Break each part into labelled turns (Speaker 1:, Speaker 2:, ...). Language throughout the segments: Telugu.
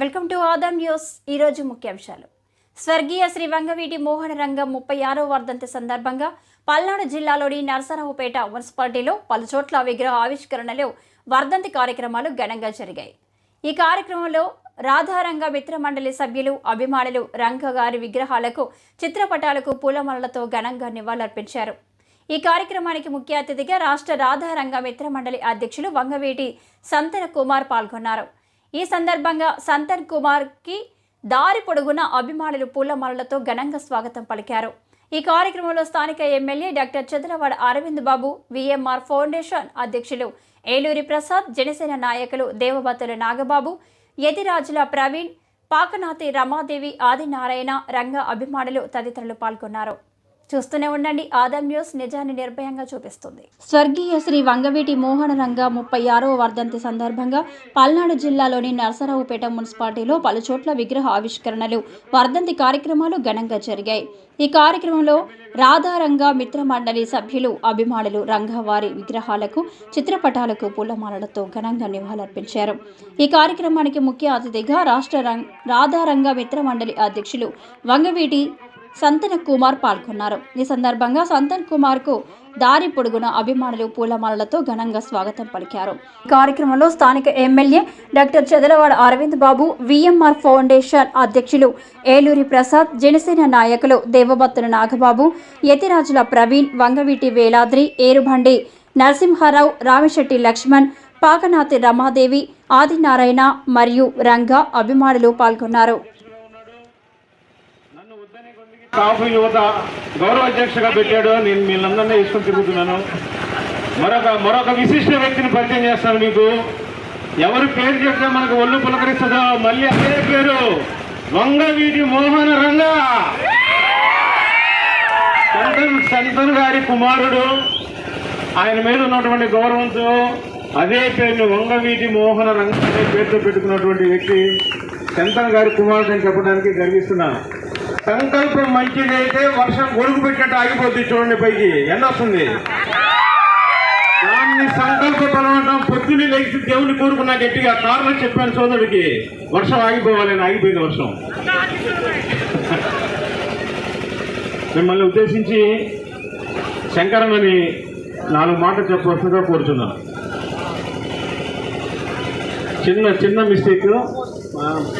Speaker 1: Welcome to Adam news. ఈరోజు ముఖ్యాంశాలు. స్వర్గీయ శ్రీ వంగవీటి మోహన రంగం ముప్పై ఆరో వర్ధంతి సందర్భంగా పల్నాడు జిల్లాలోని నరసరావుపేట మున్సిపాలిటీలో పలుచోట్ల విగ్రహ ఆవిష్కరణలో వర్ధంతి కార్యక్రమాలు ఘనంగా జరిగాయి. ఈ కార్యక్రమంలో రాధారంగ మిత్ర మండలి సభ్యులు అభిమానులు రంగ గారి విగ్రహాలకు చిత్రపటాలకు పూలమాలలతో ఘనంగా నివాళులర్పించారు. ఈ కార్యక్రమానికి ముఖ్య అతిథిగా రాష్ట్ర రాధారంగ మిత్ర మండలి అధ్యక్షులు వంగవీటి సంతన కుమార్ పాల్గొన్నారు. ఈ సందర్భంగా సంతన్ కుమార్కి దారి పొడుగున అభిమానులు పూలమాలలతో ఘనంగా స్వాగతం పలికారు. ఈ కార్యక్రమంలో స్థానిక MLA doctor Chandravada Arvind Babu VMR foundation అధ్యక్షులు ఏలూరి ప్రసాద్ జనసేన నాయకులు దేవబతుల నాగబాబు యతిరాజుల ప్రవీణ్ పాకనాతి రమాదేవి ఆదినారాయణ రంగ అభిమానులు తదితరులు పాల్గొన్నారు. చూస్తూనే ఉండండి. ఆదం న్యూస్ నిజాన్ని నిర్భయంగా చూపిస్తుంది. స్వర్గీయ శ్రీ వంగవీటి మోహన రంగ ముప్పై ఆరవ వర్ధంతి సందర్భంగా పల్నాడు జిల్లాలోని నరసరావుపేట మున్సిపాలిటీలో పలుచోట్ల విగ్రహ ఆవిష్కరణలు వర్ధంతి కార్యక్రమాలు ఘనంగా జరిగాయి. ఈ కార్యక్రమంలో రాధారంగ మిత్ర మండలి సభ్యులు అభిమానులు రంగవారి విగ్రహాలకు చిత్రపటాలకు పూలమాలలతో ఘనంగా నివాళులర్పించారు. ఈ కార్యక్రమానికి ముఖ్య అతిథిగా రాష్ట్ర రం- రాధారంగ మిత్ర మండలి అధ్యక్షులు వంగవీటి సంతన కుమార్ పాల్గొన్నారు. ఈ సందర్భంగా సంతన్ కుమార్కు దారి పొడుగున అభిమానులు పూలమాలలతో ఘనంగా స్వాగతం పలికారు. కార్యక్రమంలో స్థానిక MLA doctor Chadalavada Arvind Babu VMR foundation అధ్యక్షులు ఏలూరి ప్రసాద్ జనసేన నాయకులు దేవబత్తుల నాగబాబు యతిరాజుల ప్రవీణ్ వంగవీటి వేలాద్రి ఏరుబండి నరసింహారావు రామిశెట్టి లక్ష్మణ్ పాకనాతి రమాదేవి ఆదినారాయణ మరియు రంగా అభిమానులు పాల్గొన్నారు.
Speaker 2: కాపు యువత గౌరవ అధ్యక్షగా పెట్టాడు. నేను మీరందరినీ తీసుకొని తిరుగుతున్నాను. మరొక మరొక విశిష్ట వ్యక్తిని పరిచయం చేస్తాను మీకు. ఎవరు పేరు చెప్తే మనకు ఒళ్ళు పులకరిస్తుందో మళ్ళీ అదే పేరు వంగవీటి మోహన రంగ. సంతన్ సంతన్ గారి కుమారుడు. ఆయన మీద ఉన్నటువంటి గౌరవంతో అదే పేరును వంగవీటి మోహన రంగ అనే పేరుతో పెట్టుకున్నటువంటి వ్యక్తి చంతన్ గారి కుమారుడు అని చెప్పడానికి గర్విస్తున్నాను. సంకల్పం మంచిదైతే వర్షం గొడుగు పెట్టినట్టు ఆగిపోతుంది చూడండి పైకి. ఎండ వస్తుంది దాన్ని సంకల్ప బలవటం పొద్దున్నే లేచి దేవుని కోరుకున్నా గట్టిగా కారణం చెప్పాను సోదరుడికి. వర్షం ఆగిపోవాలని ఆగిపోయింది వర్షం. మిమ్మల్ని ఉద్దేశించి శంకరమని నాలుగు మాటలు చెప్పవలసిందిగా కోరుతున్నాను చిన్న చిన్న మిస్టేక్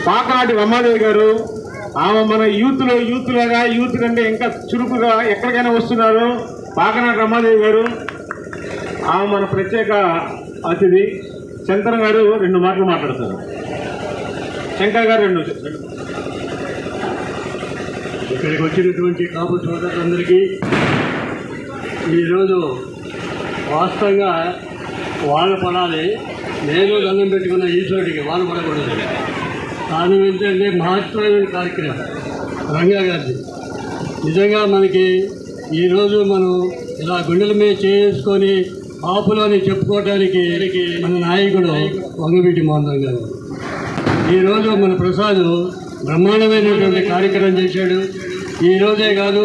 Speaker 2: పాకాటి రమాదేవి గారు ఆమె మన యూత్లో యూత్ లాగా యూత్ కంటే ఇంకా చురుకుగా ఎక్కడికైనా వస్తున్నారు. పాకనాటి రమాదేవి గారు ఆమె మన ప్రత్యేక అతిథి. శంకర్ గారు రెండు మాటలు మాట్లాడతారు శంకర్ గారు రెండు
Speaker 3: ఇక్కడికి వచ్చినటువంటి కాపు సోదరులందరికీ ఈరోజు వాస్తవంగా వాన పడాలి. నేను దండం పెట్టుకున్న ఈశ్వరుడికి వాన పడకూడదు. కారణం ఏంటంటే మహత్తరమైన కార్యక్రమం. రంగా గారిది. నిజంగా మనకి ఈరోజు మనం ఇలా గుండెల మీద చేసుకొని ఆపులని చెప్పుకోవడానికి మన నాయకుడు వంగవీటి మోహన్ గారు. ఈరోజు మన ప్రసాద్ బ్రహ్మాండమైనటువంటి కార్యక్రమం చేశాడు. ఈరోజే కాదు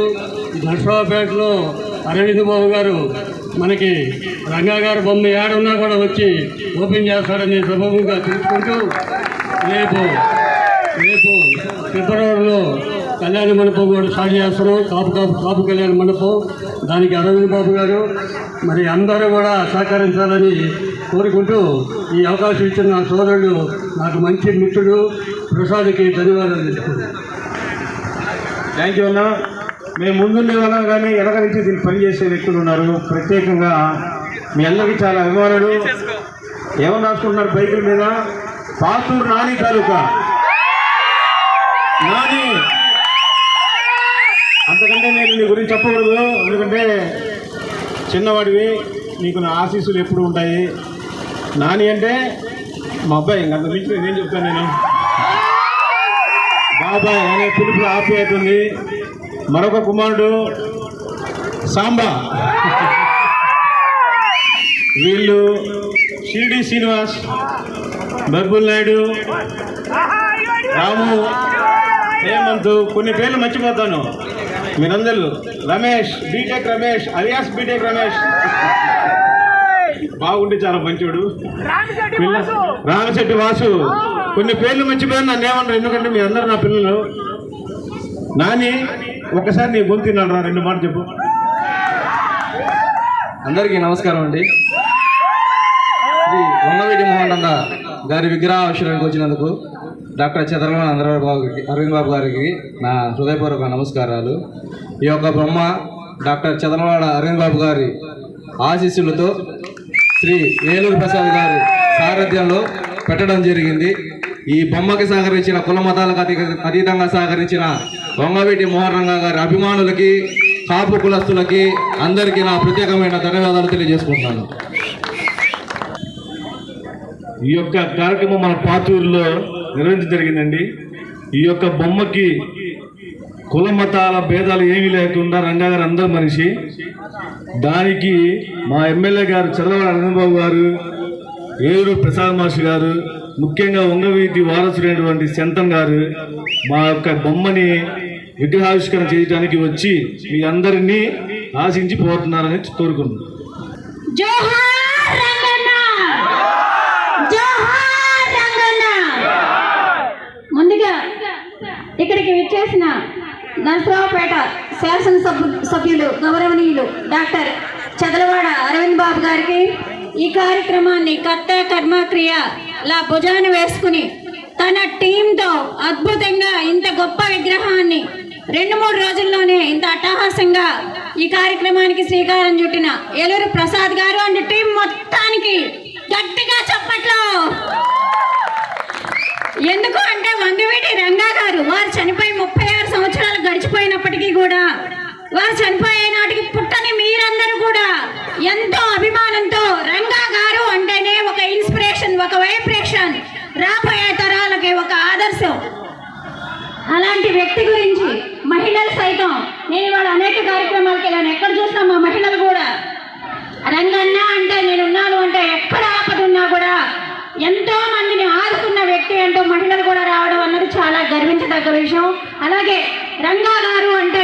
Speaker 3: ఈ నర్సరావుపేటలో అరవింద్ బాబు గారు మనకి రంగా గారు బొమ్మ ఏడున్నా కూడా వచ్చి ఓపెన్ చేస్తారని సభముగా తెలుసుకుంటూ రేపు రేపు ఫిబ్రవరిలో కళ్యాణ మండపం కూడా స్టార్ట్ చేస్తున్నాం కాపు కాపు కాపు కళ్యాణ మండపం. దానికి అరవింద్ బాబు గారు మరి అందరూ కూడా సహకరించాలని కోరుకుంటూ ఈ అవకాశం ఇచ్చిన నా సోదరుడు నాకు మంచి మిత్రుడు ప్రసాద్కి ధన్యవాదాలు తెలుసుకుంటాను
Speaker 2: థ్యాంక్ యూ అన్న. మేము ముందుండే వాళ్ళం కానీ వెనక నుంచి దీన్ని పనిచేసే వ్యక్తులు ఉన్నారు. ప్రత్యేకంగా మీ అందరికీ చాలా అభిమానులు. ఏమని రాసుకుంటున్నారు బైకుల మీద? పాతూరు నాని తాలూకా. నాని. అంతకంటే నేను నీ గురించి చెప్పకూడదు. ఎందుకంటే చిన్నవాడివి. నీకు నా ఆశీస్సులు ఎప్పుడు ఉంటాయి. నాని అంటే మా అబ్బాయి. ఇంకంత మించి నేనేం చెప్తాను నేను? బాబాయ్ అనే పిలుపులో ఆప్యాయత ఉంది. మరొక కుమారుడు సాంబా. వీళ్ళు షిరిడి శ్రీనివాస్ బర్బుల్ నాయుడు రాము హేమంత్ కొన్ని పేర్లు మర్చిపోతాను. మీరందరూ. Ramesh BTech Ramesh alias BTech Ramesh. బాగుంటే చాలా మంచోడు. రామశెట్టి వాసు. కొన్ని పేర్లు మర్చిపోయాను నన్ను ఏమన్నారు ఎందుకంటే మీ అందరు నా పిల్లలు. నాని ఒకసారి నీ గొంతు తిన్నాడు రా రెండు మాట చెప్పు.
Speaker 4: అందరికీ నమస్కారం అండి. వంగవీటి మోహన్ గారి విగ్రహావిష్కరణకు వచ్చినందుకు డాక్టర్ చంద్రమోహన్ చంద్రబాబు గారికి అరవింద్ బాబు గారికి నా హృదయపూర్వక నమస్కారాలు. ఈ యొక్క బొమ్మ డాక్టర్ చంద్రమోహన్ అరవింద్ బాబు గారి ఆశీస్సులతో శ్రీ ఏలూరు ప్రసాద్ గారి సారథ్యంలో పెట్టడం జరిగింది. ఈ బొమ్మకి సహకరించిన కుల మతాలకు అతీ అతీతంగా సహకరించిన వంగవీటి మోహన్ గారి అభిమానులకి కాపు కులస్తులకి అందరికీ నా ప్రత్యేకమైన ధన్యవాదాలు తెలియజేసుకుంటున్నాను.
Speaker 2: ఈ యొక్క కార్యక్రమం మన పాతూరులో నిర్వహించడం జరిగిందండి. ఈ యొక్క బొమ్మకి కుల మతాల భేదాలు ఏమీ లేకుండా రంగా గారు అందరు మనిషి. దానికి మా ఎమ్మెల్యే గారు చంద్రబాబు అనంతబాబు గారు ఏలూరు ప్రసాద్ మాస్టర్ గారు ముఖ్యంగా వంగవీటి వారసుడైనటువంటి శంతం గారు మా యొక్క బొమ్మని విగ్రహావిష్కరణ చేయడానికి వచ్చి మీ అందరినీ ఆశించి పోతున్నారని కోరుకుంటున్నాను
Speaker 5: ఇక్కడికి విచ్చేసిన నరసరావుపేట శాసనసభ సభ్యులు గౌరవనీయులు డాక్టర్ చదలవాడ అరవింద్ బాబు గారికి ఈ కార్యక్రమాన్ని కర్త కర్మక్రియ లా భుజాన వేసుకుని తన టీంతో అద్భుతంగా ఇంత గొప్ప విగ్రహాన్ని రెండు మూడు రోజుల్లోనే ఇంత అట్టహాసంగా ఈ కార్యక్రమానికి శ్రీకారం చుట్టిన ఏలూరు ప్రసాద్ గారు అండ్ టీం మొత్తానికి గట్టిగా చప్పట్లో ఎందుకు అంటే వంగవీటి రంగా గారు వారు చనిపోయి ముప్పై ఆరు సంవత్సరాలు గడిచిపోయినప్పటికీ కూడా వారు చనిపోయే నాటికి పుట్టని మీరు రంగా గారు అంటే